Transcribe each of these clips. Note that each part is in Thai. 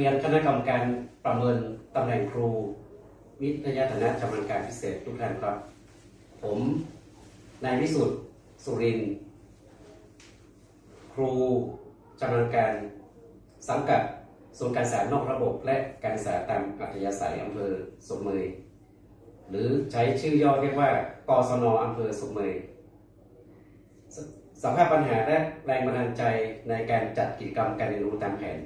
เรียนคณะกรรมการประเมินตำแหน่งครู วิทยาฐานะชำนาญการพิเศษทุกท่านครับ ผมนายวิสุทธ์สุรินทร์ครูชำนาญการสังกัดศูนการศึกษานอกระบบและการศึกษาตามอัธยาศัยอำเภอสมเมยหรือใช้ชื่อย่อเรียกว่ากศนอำเภอสมเมยสสภาพปัญหาและแรงบันดาลใจในการจัดกิจกรรมการเรียนรู้ตามแผน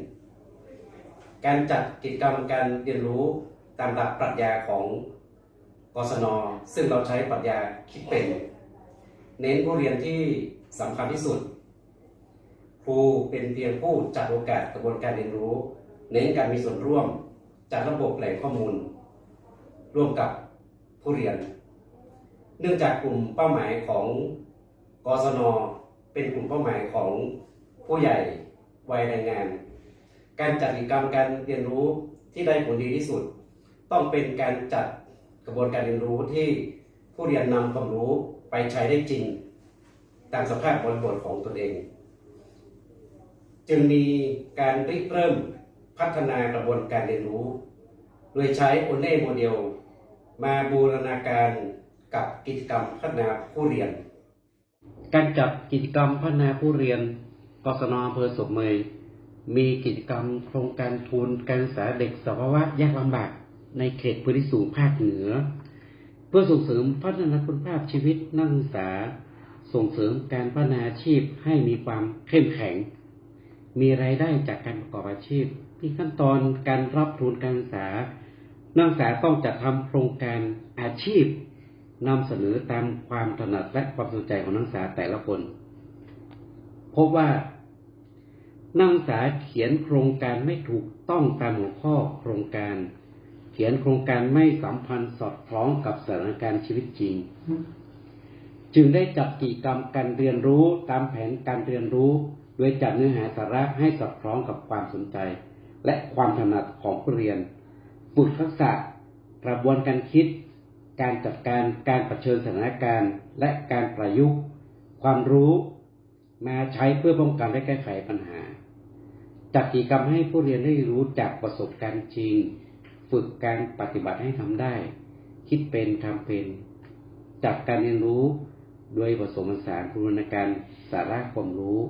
การจัดกิจกรรมการเรียนรู้ตามหลักปรัชญาของกศน ซึ่งเราใช้ปรัชญาคิดเป็น เน้นผู้เรียนที่สำคัญที่สุด ครูเป็นเพียงผู้จัดโอกาสกระบวนการเรียนรู้ เน้นการมีส่วนร่วม จัดระบบแหล่งข้อมูล ร่วมกับผู้เรียน เนื่องจากกลุ่มเป้าหมายของกศน เป็นกลุ่มเป้าหมายของผู้ใหญ่วัยแรงงาน การจัดกิจกรรมการเรียนรู้ที่ได้ผลดีที่สุด ต้องเป็นการจัดกระบวนการเรียนรู้ที่ผู้เรียนนำความรู้ไปใช้ได้จริง ตามสภาพบริบทของตนเอง จึงมีการริเริ่มพัฒนากระบวนการเรียนรู้ โดยใช้โอเน่โมเดล มาบูรณาการกับกิจกรรมพัฒนาผู้เรียน การจัดกิจกรรมพัฒนาผู้เรียนกศนอำเภอสมเมย มีกิจกรรมโครงการทุนการศึกษาเด็กสภาวะยากลำบากในเขตพื้นที่สูงภาคเหนือ เพื่อส่งเสริมพัฒนาคุณภาพชีวิตนักศึกษา ส่งเสริมการพัฒนาอาชีพให้มีความเข้มแข็ง มีรายได้จากการประกอบอาชีพมีขั้นตอนการรับทุนการศึกษา นักศึกษาต้องจัดทำโครงการอาชีพนำเสนอตามความถนัดและความสนใจของนักศึกษาแต่ละคน พบว่า นักศึกษาเขียนโครงการไม่ถูกต้องตามหัวข้อโครงการ เขียนโครงการไม่สัมพันธ์สอดคล้องกับสถานการณ์ชีวิตจริง จึงได้จัดกิจกรรมการเรียนรู้ตามแผนการเรียนรู้ โดยจัดเนื้อหาสาระให้สอดคล้องกับความสนใจ และความถนัดของผู้เรียนฝึกทักษะกระบวนการคิด การจัดการการเผชิญสถานการณ์ และการประยุกต์ ความรู้มาใช้เพื่อป้องกันและแก้ไขปัญหา จัดกิจกรรมให้ผู้เรียนได้รู้จากประสบการณ์จริง ฝึกการปฏิบัติให้ทำได้ คิดเป็นทำเป็นจัดการเรียนรู้โดยผสมผสานบูรณาการสาระความรู้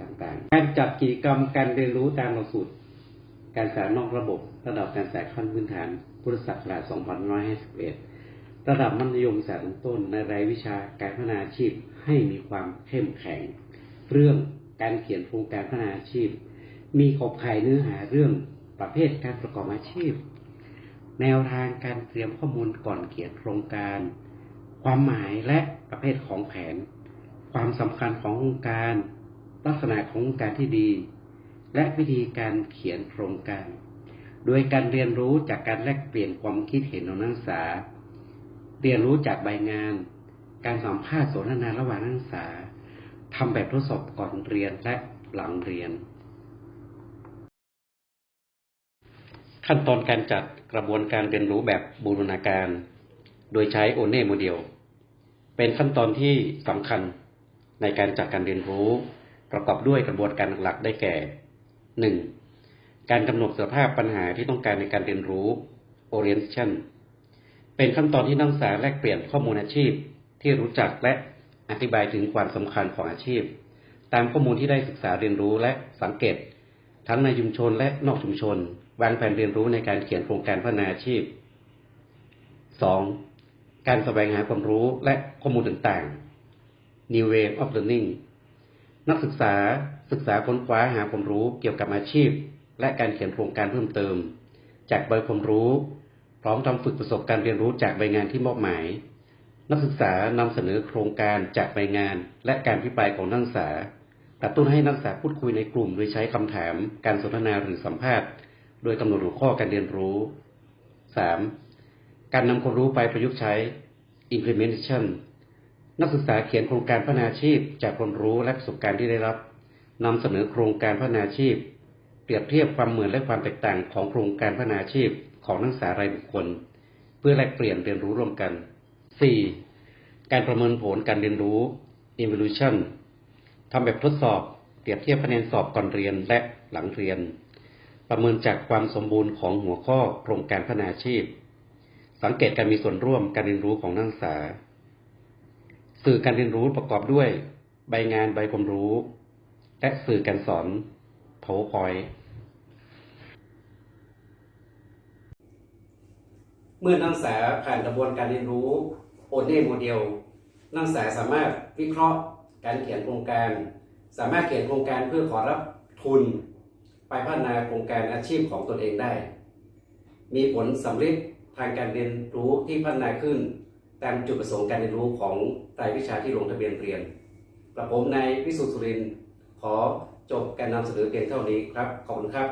ต่างๆ การจัดกิจกรรมการเรียนรู้ตามหลักสูตร การศึกษานอกระบบระดับการศึกษาขั้นพื้นฐาน พุทธศักราช 2551 ระดับมัธยมศึกษาต้นในรายวิชาการพัฒนาอาชีพให้มีความเข้มแข็ง เรื่องการเขียนโครงการพัฒนาอาชีพ มีขอบข่ายเนื้อหาเรื่องประเภทการประกอบอาชีพ แนวทางการเตรียมข้อมูลก่อนเขียนโครงการ ความหมายและประเภทของแผน ความสำคัญของโครงการ ลักษณะของโครงการที่ดี และวิธีการเขียนโครงการ โดยการเรียนรู้จากการแลกเปลี่ยนความคิดเห็นของนักศึกษา เรียนรู้จากใบงาน การสัมภาษณ์สนทนาระหว่างนักศึกษาทำแบบทดสอบก่อนเรียนและหลังเรียน ขั้นตอนการจัดกระบวนการเรียนรู้แบบบูรณาการ โดยใช้โอเน่โมเดล เป็นขั้นตอนที่สำคัญในการจัดการเรียนรู้ ประกอบด้วยกระบวนการหลักๆได้แก่ 1. การกำหนดสภาพปัญหาที่ต้องการในการเรียนรู้ orientation เป็นขั้นตอนที่นักศึกษาแลกเปลี่ยนข้อมูลอาชีพ ที่รู้จักและอธิบายถึงความสำคัญของอาชีพ ตามข้อมูลที่ได้ศึกษาเรียนรู้และสังเกต ทั้งในชุมชนและนอกชุมชน วางแผนเรียนรู้ในการเขียนโครงการพัฒนาอาชีพ 2. การแสวงหาความรู้และข้อมูลต่างๆ New Way of Learning นักศึกษาศึกษาค้นคว้าหาความรู้เกี่ยวกับอาชีพ และการเขียนโครงการเพิ่มเติม จากใบความรู้ พร้อมทำฝึกประสบการณ์เรียนรู้จากใบงานที่มอบหมาย นักศึกษานำเสนอโครงการจากใบงาน และการพิปรายของนักศึกษากระตุ้นให้นักศึกษาพูดคุยในกลุ่มโดยใช้คำถาม การสนทนาหรือสัมภาษณ์ โดยกำหนดหัวข้อการเรียนรู้ 3. การนำความรู้ไปประยุกต์ใช้ implementation นักศึกษาเขียนโครงการพัฒนาชีพจากความรู้และประสบการณ์ที่ได้รับนำเสนอโครงการพัฒนาชีพ เปรียบเทียบความเหมือนและความแตกต่างของโครงการพัฒนาอาชีพของนักศึกษารายบุคคล เพื่อแลกเปลี่ยนเรียนรู้ร่วมกัน 4. การประเมินผลการเรียนรู้ evaluation ทำแบบทดสอบ เปรียบเทียบคะแนนสอบก่อนเรียนและหลังเรียน ประเมินจากความสมบูรณ์ของหัวข้อโครงการพัฒนาอาชีพ สังเกตการมีส่วนร่วมการเรียนรู้ของนักศึกษา สื่อการเรียนรู้ประกอบด้วย ใบงานใบความรู้ และสื่อการสอน PowerPoint เมื่อนักศึกษาผ่านกระบวนการเรียนรู้โอเน่โมเดลนักศึกษาสามารถวิเคราะห์การเขียนโครงการ สามารถเขียนโครงการเพื่อขอรับทุน ไปพัฒนาโครงการอาชีพของตนเองได้ มีผลสำลิดทางการเรียนรู้ที่พัฒนาขึ้น ตามจุดประสงค์การเรียนรู้ของรายวิชาที่ลงทะเบียนเรียนกระผมนายวิสุทธิ์สุรินขอจบการนำเสนอเพียงเท่านี้ครับ ขอบคุณครับ